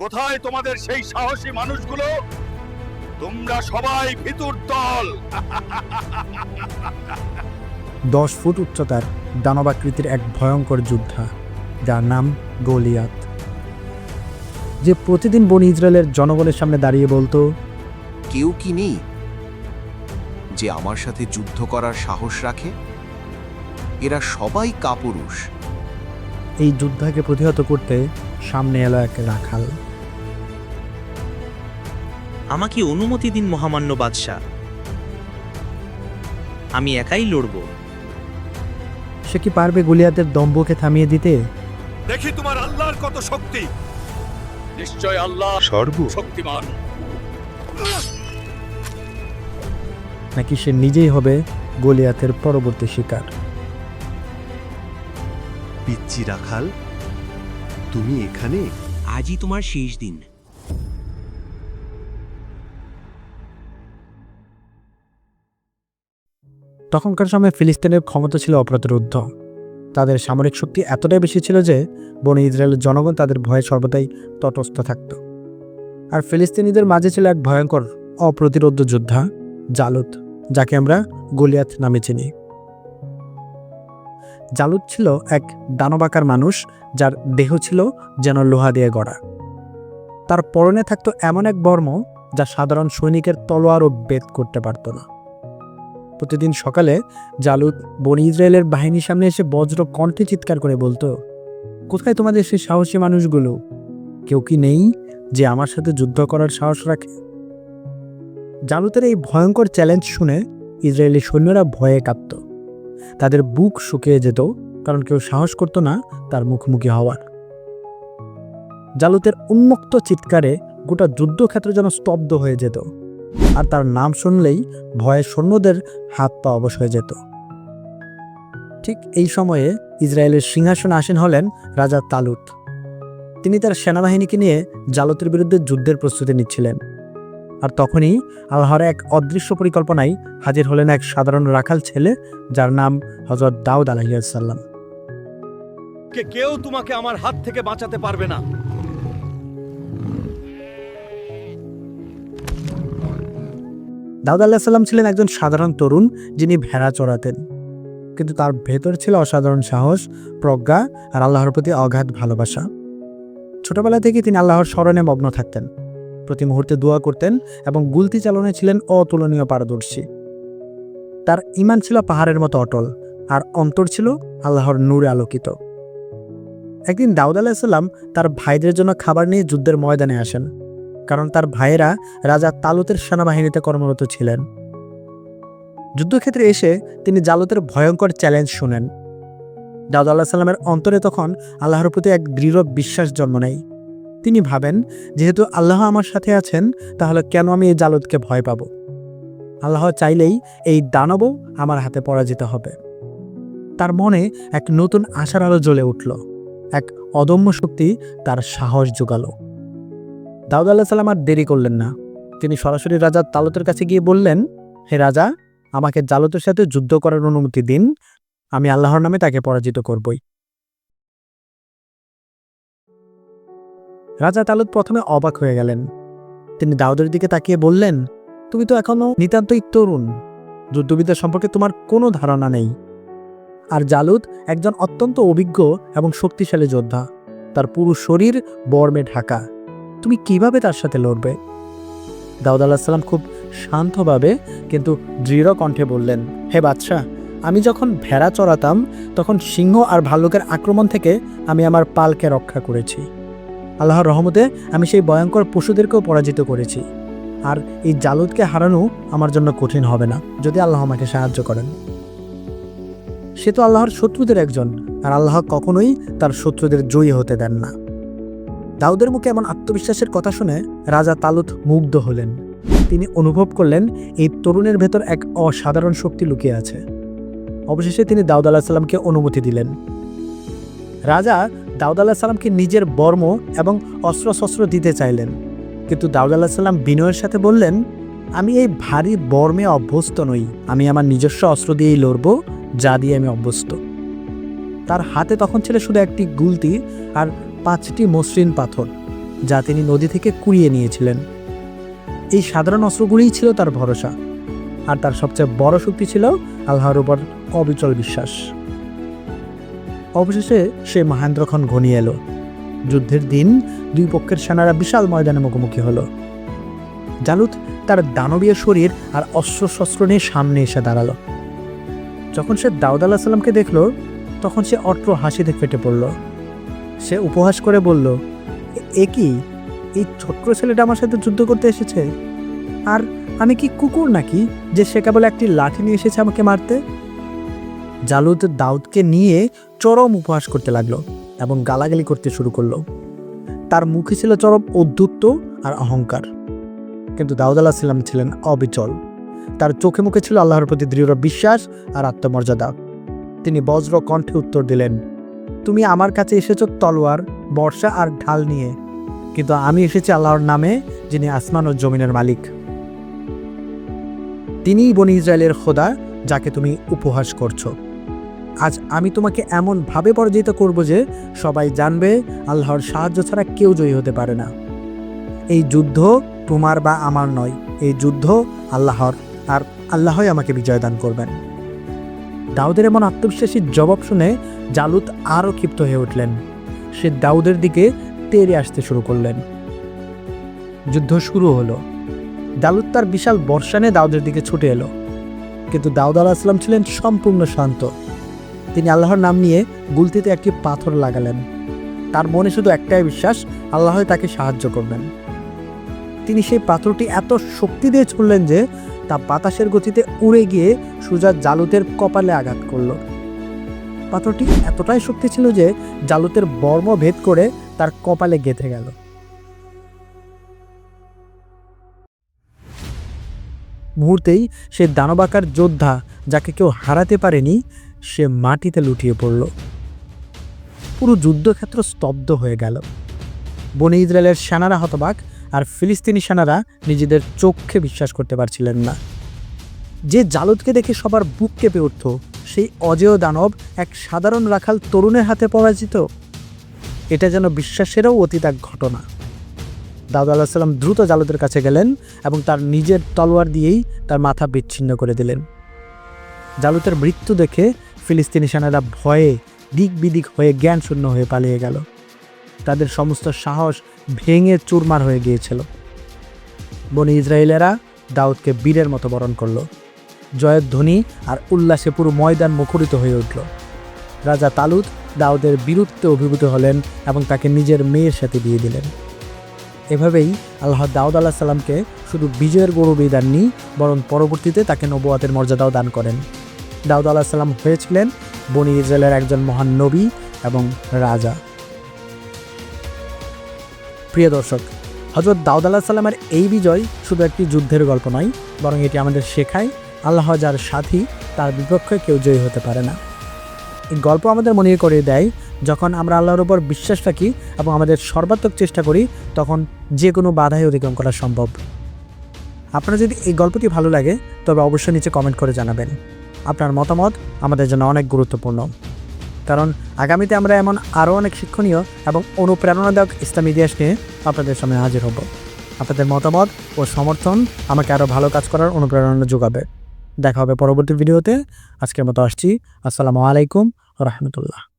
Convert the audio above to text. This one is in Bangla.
কোথায় তোমাদের সেই সাহসী মানুষগুলো? তোমরা সবাই ভিতর দল। দশ ফুট উচ্চতার দানবাকৃতির এক ভয়ঙ্কর যোদ্ধা যার নাম গলিয়াত। যে প্রতিদিন বনি ইসরায়েলের জনগণের সামনে দাঁড়িয়ে বলতো কেউ কি নেই যে আমার সাথে যুদ্ধ করার সাহস রাখে? এরা সবাই কাপুরুষ। এই যোদ্ধাকে প্রতিহত করতে সামনে এলো এক রাখাল। আমাকে অনুমতি দিন মহামান্য বাদশাহ। আমি একাই লড়ব। সে কি পারবে গলিয়াতের দম্ভকে থামিয়ে দিতে? দেখি তোমার আল্লাহর কত শক্তি। নিশ্চয় আল্লাহ সর্ব। শক্তিমান। নাকি সে নিজেই হবে গলিয়াতের পরবর্তী শিকার? পিচ্চি রাখাল তুমি এখানে? আজই তোমার শেষ দিন। তখনকার সময় ফিলিস্তিনের ক্ষমতা ছিল অপ্রতিরোধ তাদের সামরিক শক্তি এতটাই বেশি ছিল যে বনে ইসরায়েলের জনগণ তাদের ভয়ে সর্বদাই তটস্থ থাকত। আর ফিলিস্তিনিদের মাঝে ছিল এক ভয়ঙ্কর অপ্রতিরোধ যোদ্ধা জালুত যাকে আমরা গলিয়াত নামে চিনি। জালুত ছিল এক দানবাকার মানুষ যার দেহ ছিল যেন লোহা দিয়ে গড়া। তার পরনে থাকত এমন এক বর্ম যা সাধারণ সৈনিকের তলোয়ারও বেদ করতে পারত না। প্রতিদিন সকালে জালুদ বনি ইসরায়েলের বাহিনীর সামনে এসে বজ্র কণ্ঠে চিৎকার করে বলতো, কোথায় তোমাদের সেই সাহসী মানুষগুলো? কেউ কি নেই যে আমার সাথে যুদ্ধ করার সাহস রাখে? জালুতের এই ভয়ঙ্কর চ্যালেঞ্জ শুনে ইসরায়েলি সৈন্যরা ভয়ে কাঁপত তাদের বুক শুকিয়ে যেত, কারণ কেউ সাহস করতো না তার মুখোমুখি হওয়ার। জালুতের উন্মুক্ত চিৎকারে গোটা যুদ্ধক্ষেত্র যেন স্তব্ধ হয়ে যেত, আর তার নাম শুনলেই ভয়ে সৈন্যদের হাত পা অবশ হয়ে যেত। ঠিক এই সময়ে ইসরায়েলের সিংহাসনে আসীন হলেন রাজা তালুত। তিনি তার সেনাবাহিনীকে নিয়ে জালতের বিরুদ্ধে যুদ্ধের প্রস্তুতি নিচ্ছিলেন। আর তখনই আল্লাহর এক অদৃশ্য পরিকল্পনায় হাজির হলেন এক সাধারণ রাখাল ছেলে যার নাম হজরত দাউদ আলহিয়াল্লাম কে কেউ তোমাকে আমার হাত থেকে বাঁচাতে পারবে না। দাউদ আল্লাহ ছিলেন একজন সাধারণ তরুণ যিনি ভেড়া চড়াতেন। কিন্তু তার ভেতর ছিল অসাধারণ সাহস প্রজ্ঞা আর আল্লাহর প্রতি অগাধ ভালোবাসা। ছোটবেলা থেকে তিনি আল্লাহর স্মরণে মগ্ন থাকতেন। প্রতি মুহূর্তে দোয়া করতেন এবং গুলতি চালনে ছিলেন অতুলনীয় পারদর্শী। তার ইমান ছিল পাহাড়ের মতো অটল, আর অন্তর ছিল আল্লাহর নূরে আলোকিত। একদিন দাউদ আলাহিসাল্লাম তার ভাইদের জন্য খাবার নিয়ে যুদ্ধের ময়দানে আসেন, কারণ তার ভাইয়েরা রাজা তালুতের সেনাবাহিনীতে কর্মরত ছিলেন। যুদ্ধক্ষেত্রে এসে তিনি জালুতের ভয়ঙ্কর চ্যালেঞ্জ শুনেন। দাউদ আল্লাহ সাল্লামের অন্তরে তখন আল্লাহর প্রতি এক দৃঢ় বিশ্বাস জন্ম নেয়। তিনি ভাবেন, যেহেতু আল্লাহ আমার সাথে আছেন, তাহলে কেন আমি এই জালুদকে ভয় পাব? আল্লাহ চাইলেই এই দানবও আমার হাতে পরাজিত হবে। তার মনে এক নতুন আশার আলো জ্বলে উঠল। এক অদম্য শক্তি তার সাহস জোগালো। দাউদ আল্লাহ সাল্লাম আর দেরি করলেন না। তিনি সরাসরি রাজা তালতের কাছে গিয়ে বললেন, হে রাজা, আমাকে জালতের সাথে যুদ্ধ করার অনুমতি দিন। আমি আল্লাহর নামে তাকে পরাজিত করবই। রাজা তালুদ প্রথমে অবাক হয়ে গেলেন। তিনি দাউদের দিকে তাকিয়ে বললেন, তুমি তো এখনও নিতান্তই তরুণ। যুদ্ধবিদ্যা সম্পর্কে তোমার কোনো ধারণা নেই। আর জালুদ একজন অত্যন্ত অভিজ্ঞ এবং শক্তিশালী যোদ্ধা। তার পুরো শরীর বর্মে ঢাকা। তুমি কীভাবে তার সাথে লড়বে? দাউদ আল্লাহ সাল্লাম খুব শান্তভাবে কিন্তু দৃঢ় কণ্ঠে বললেন, হে বাদশাহ, আমি যখন ভেড়া চড়াতাম, তখন সিংহ আর ভাল্লুকের আক্রমণ থেকে আমি আমার পালকে রক্ষা করেছি। আল্লাহর রহমতে আমি সেই ভয়ঙ্কর পশুদেরকেও পরাজিত করেছি। আর এই জালুদকে হারানো আমার জন্য কঠিন হবে না, যদি আল্লাহ আমাকে সাহায্য করেন। সে তো আল্লাহর শত্রুদের একজন, আর আল্লাহ কখনোই তার শত্রুদের জয়ী হতে দেন না। দাউদের মুখে এমন আত্মবিশ্বাসের কথা শুনে রাজা তালুত মুগ্ধ হলেন। তিনি অনুভব করলেন, এই তরুণের ভেতর এক অসাধারণ শক্তি লুকিয়ে আছে। অবশেষে তিনি দাউদ আলাহ সাল্লামকে অনুমতি দিলেন। রাজা দাউদ আলাহ সাল্লামকে নিজের বর্ম এবং অস্ত্রশস্ত্র দিতে চাইলেন। কিন্তু দাউদ আলাহ সাল্লাম বিনয়ের সাথে বললেন, আমি এই ভারী বর্মে অভ্যস্ত নই। আমি আমার নিজস্ব অস্ত্র দিয়েই লড়ব, যা দিয়ে আমি অভ্যস্ত। তার হাতে তখন ছিল শুধু একটি গুলতি আর পাঁচটি মসৃণ পাথর, যা তিনি নদী থেকে কুড়িয়ে নিয়েছিলেন। এই সাধারণ অস্ত্রগুলিই ছিল তার ভরসা। আর তার সবচেয়ে বড় শক্তি ছিল আল্লাহর উপর অবিচল বিশ্বাস। অবশেষে সে মহেন্দ্রক্ষণ ঘনিয়ে এলো। যুদ্ধের দিন দুই পক্ষের সেনারা বিশাল ময়দানে মুখোমুখি হলো। জালুত তার দানবীয় শরীর আর অস্ত্র শস্ত্র নিয়ে সামনে এসে দাঁড়াল। যখন সে দাউদ আল্লাহ সাল্লামকে দেখল, তখন সে অট্র হাসিতে ফেটে পড়ল। সে উপহাস করে বলল, "এ- এ কি? এই ছোট্ট ছেলেটা আমার সাথে যুদ্ধ করতে এসেছে? আর আমি কি কুকুর নাকি, যে সে কেবল একটি লাঠি নিয়ে এসেছে আমাকে মারতে? জালুদ দাউদকে নিয়ে চরম উপহাস করতে লাগল এবং গালাগালি করতে শুরু করল। তার মুখে ছিল চরম অদ্যুত্ব আর অহংকার। কিন্তু দাউদ আলাহ সাল্লাম ছিলেন অবিচল। তার চোখে মুখে ছিল আল্লাহর প্রতি দৃঢ় বিশ্বাস আর আত্মমর্যাদা। তিনি বজ্র কণ্ঠে উত্তর দিলেন, তুমি আমার কাছে এসেছ তলোয়ার, বর্ষা আর ঢাল নিয়ে। কিন্তু আমি এসেছি আল্লাহর নামে, যিনি আসমান ও জমিনের মালিক। তিনিই বনি ইসরায়েলের খোদা, যাকে তুমি উপহাস করছ। আজ আমি তোমাকে এমনভাবে পরাজিত করব যে সবাই জানবে আল্লাহর সাহায্য ছাড়া কেউ জয়ী হতে পারে না। এই যুদ্ধ তোমার বা আমার নয়, এই যুদ্ধ আল্লাহর, আর আল্লাহই আমাকে বিজয় দান করবেন। দাউদের এমন আত্মবিশ্বাসী জবাব শুনে জালুত আরও ক্ষিপ্ত হয়ে উঠলেন। সে দাউদের দিকে তেড়ে আসতে শুরু করলেন। যুদ্ধ শুরু হলো। দালুত তার বিশাল বর্ষানে দাউদের দিকে ছুটে এলো। কিন্তু দাউদ আলাহ আসলাম ছিলেন সম্পূর্ণ শান্ত। তিনি আল্লাহর নাম নিয়ে গুলতিতে একটি পাথর লাগালেন। তার মনে শুধু একটাই বিশ্বাস, আল্লাহ তাকে সাহায্য করবেন। তিনি সেই পাথরটি এত শক্তি দিয়ে ছুড়লেন যে তা বাতাসের গতিতে উড়ে গিয়ে সুজা জালুতের কপালে আঘাত করল। পাথরটি এতটাই শক্তি ছিল যে জালুতের বর্ম ভেদ করে তার কপালে গেঁথে গেল। মুহূর্তেই সে দানবাকার যোদ্ধা যাকে কেউ হারাতে পারেনি সে মাটিতে লুটিয়ে পড়ল। পুরো যুদ্ধক্ষেত্র স্তব্ধ হয়ে গেল। বনে ইসরায়েলের সেনারা হতবাক, আর ফিলিস্তিনি সেনারা নিজেদের চোখে বিশ্বাস করতে পারছিলেন না। যে জালুদকে দেখে সবার বুক কেঁপে উঠত, সেই অজেয় দানব এক সাধারণ রাখাল তরুণের হাতে পরাজিত। এটা যেন বিশ্বাসেরও অতীত এক ঘটনা। দাউদ আল্লাহ সাল্লাম দ্রুত জালুদের কাছে গেলেন এবং তার নিজের তলোয়ার দিয়েই তার মাথা বিচ্ছিন্ন করে দিলেন। জালুতের মৃত্যু দেখে ফিলিস্তিনি সেনারা ভয়ে দিক বিদিক হয়ে জ্ঞান শূন্য হয়ে পালিয়ে গেল। তাদের সমস্ত সাহস ভেঙে চুরমার হয়ে গিয়েছিল। বনি ইসরায়েলেরা দাউদকে বীরের মতো বরণ করল। জয়ের ধ্বনি আর উল্লাসে পুরো ময়দান মুখরিত হয়ে উঠল। রাজা তালুদ দাউদের বীরত্বে অভিভূত হলেন এবং তাকে নিজের মেয়ের সাথে বিয়ে দিলেন। এভাবেই আল্লাহ দাউদ আল্লাহ সাল্লামকে শুধু বিজয়ের গৌরবই দেননি বরং পরবর্তীতে তাকে নবুয়াতের মর্যাদাও দান করেন। দাউদ আল্লাহ সাল্লাম হয়েছিলেন বনি ইসরায়েলের একজন মহান নবী এবং রাজা। প্রিয় দর্শক হজরত দাউদ আল্লাহ সাল্লামের এই বিজয় শুধু একটি যুদ্ধের গল্প নয়, বরং এটি আমাদের শেখায় আল্লাহ যার সাথী, তার বিপক্ষে কেউ জয়ী হতে পারে না। এই গল্প আমাদের মনে করিয়ে দেয়, যখন আমরা আল্লাহর উপর বিশ্বাস রাখি এবং আমাদের সর্বাত্মক চেষ্টা করি, তখন যে কোনো বাধাই অতিক্রম করা সম্ভব। আপনার যদি এই গল্পটি ভালো লাগে, তবে অবশ্যই নিচে কমেন্ট করে জানাবেন। আপনার মতামত আমাদের জন্য অনেক গুরুত্বপূর্ণ। কারণ আগামীতে আমরা এমন আরও অনেক শিক্ষণীয় এবং অনুপ্রেরণাদায়ক ইসলাম ইতিহাস নিয়ে আপনাদের সামনে হাজির হব। আপনাদের মতামত ও সমর্থন আমাকে আরও ভালো কাজ করার অনুপ্রেরণা যোগাবে। দেখা হবে পরবর্তী ভিডিওতে। আজকের মতো আসছি। আসসালামু আলাইকুম রহমতুল্লাহ।